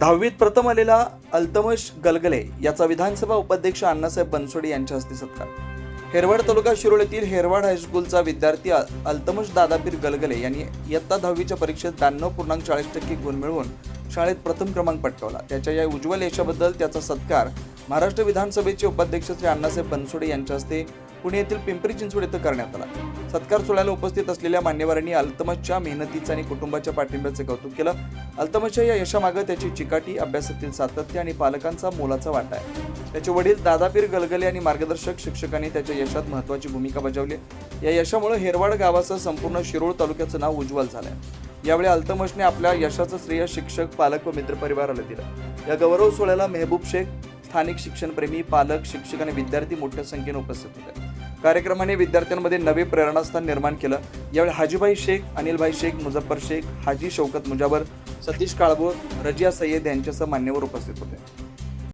दहावीत प्रथम आलेला अल्तमश गलगले याचा विधानसभा उपाध्यक्ष अण्णासाहेब बनसोडे यांच्या हस्ते सत्कार. हेरवाड तालुका शिरोळ येथील हेरवाड हायस्कूलचा विद्यार्थी अल्तमश दादापीर गलगले यांनी इयत्ता दहावीच्या परीक्षेत ब्याण्णव पूर्णांक चाळीस टक्के गुण मिळवून शाळेत प्रथम क्रमांक पटकावला. त्याच्या या उज्ज्वल यशाबद्दल त्याचा सत्कार महाराष्ट्र विधानसभेचे उपाध्यक्ष श्री अण्णासाहेब बनसोडे यांच्या हस्ते पुणे येथील पिंपरी चिंचवड येथे करण्यात आला. सत्कार सोहळ्याला उपस्थित असलेल्या मान्यवरांनी अल्तमसच्या मेहनतीचं आणि कुटुंबाच्या पाठिंब्याचं कौतुक केलं. अल्तमसच्या या यशामागं त्याची चिकाटी अभ्यासातील सातत्य आणि पालकांचा मोलाचा वाटा आहे. त्याचे वडील दादापीर गलगले आणि मार्गदर्शक शिक्षकांनी त्याच्या यशात महत्त्वाची भूमिका बजावली. या यशामुळे हेरवाड गावासह संपूर्ण शिरोळ तालुक्याचं नाव उज्ज्वल झालंय. यावेळी अल्तमशने आपल्या यशाचं श्रेय शिक्षक पालक व मित्रपरिवाराला दिलं. या गौरव सोहळ्याला मेहबूब शेख स्थानिक शिक्षणप्रेमी पालक शिक्षक आणि विद्यार्थी मोठ्या संख्येने उपस्थित होते. कार्यक्रमाने विद्यार्थ्यांमध्ये नवे प्रेरणास्थान निर्माण केलं. यावेळी हाजीभाई शेख अनिलभाई शेख मुझफ्फर शेख हाजी शौकत मुजावर सतीश काळबोर रजिया सय्यद यांच्यासह मान्यवर उपस्थित होते.